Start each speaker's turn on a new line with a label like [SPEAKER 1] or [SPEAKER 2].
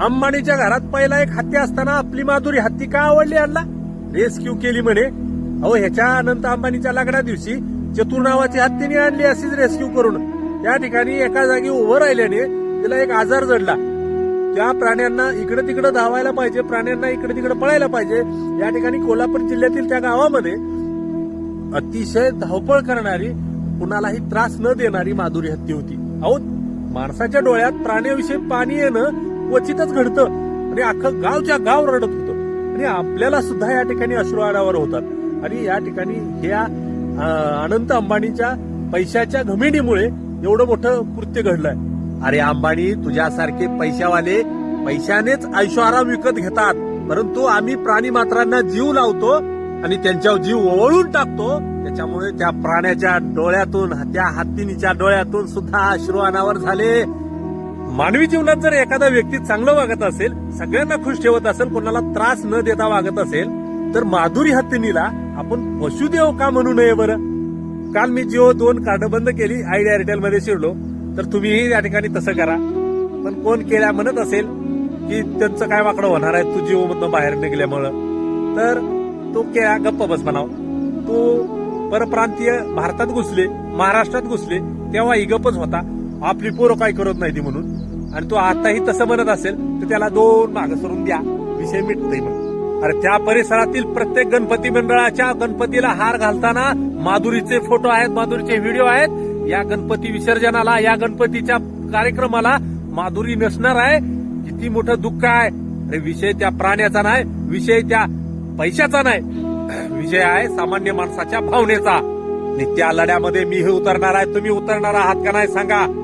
[SPEAKER 1] अंबानीच्या घरात पहिला एक हत्ती असताना आपली माधुरी हत्ती का आवडली यांना रेस्क्यू केली म्हणे. अहो ह्याच्या अनंत अंबानीच्या लग्ना दिवशी चतुर नावाची हत्तीने आणली अशीच रेस्क्यू करून. त्या ठिकाणी एका जागी उभं राहिल्याने तिला एक आजार जडला. त्या प्राण्यांना इकडे तिकडे धावायला पाहिजे प्राण्यांना इकडे तिकडे पळायला पाहिजे. या ठिकाणी कोल्हापूर जिल्ह्यातील त्या गावामध्ये अतिशय धावपळ करणारी कुणालाही त्रास न देणारी माधुरी हत्ती होती. अहो माणसाच्या डोळ्यात प्राण्याविषयी पाणी येणं क्वचितच घडतं. आणि अख्खं गावच्या गाव रडत होतं. आणि आपल्याला सुद्धा या ठिकाणी अश्रू आडावर होतात. आणि या ठिकाणी ह्या अनंत अंबानीच्या पैशाच्या घमिणीमुळे एवढं मोठं कृत्य घडलंय. अरे अंबानी तुझ्यासारखे पैशावाले पैशानेच ऐशोआराम विकत घेतात. परंतु आम्ही प्राणी मात्रांना जीव लावतो आणि त्यांच्यावर जीव ओवळून टाकतो. त्याच्यामुळे त्या प्राण्याच्या डोळ्यातून त्या हत्तीनीच्या डोळ्यातून सुद्धा अश्रू अनावर झाले. मानवी जीवनात जर एखादा व्यक्ती चांगलं वागत असेल सगळ्यांना खुश ठेवत असेल कोणाला त्रास न देता वागत असेल तर माधुरी हत्तीनीला आपण पशुदेव का म्हणू नये बरं? काल मी जिओ दोन कार्ड बंद केली आयडिया एअरटेल मध्ये शिरलो तर तुम्हीही या ठिकाणी तसं करा. पण कोण केल्या म्हणत असेल की त्यांचं काय वाकडं होणार आहे तू जिओ मधनं बाहेर निघल्यामुळं? तर तो केळा गप्प बस म्हणाव. तू परप्रांतीय भारतात घुसले महाराष्ट्रात घुसले तेव्हा ही गप्पच होता. आपली पोरं काय करत नाही ती म्हणून. आणि तो आताही तसं म्हणत असेल तर त्याला दोन मागं सरून द्या. विषय मिटतय मग. अरे त्या परिसरातील प्रत्येक गणपती मंडळाच्या गणपतीला हार घालताना माधुरीचे फोटो आहेत माधुरीचे व्हिडिओ आहेत. या गणपती विसर्जनाला या गणपतीच्या कार्यक्रमाला माधुरी नसणार आहे. किती मोठं दुःख आहे. अरे विषय त्या प्राण्याचा नाही विषय त्या पैशाचा नाही. विजय आहे सामान्य माणसाच्या भावनेचा. त्या लढ्यामध्ये मी हे उतरणार आहे तुम्ही उतरणार आहात का नाही सांगा.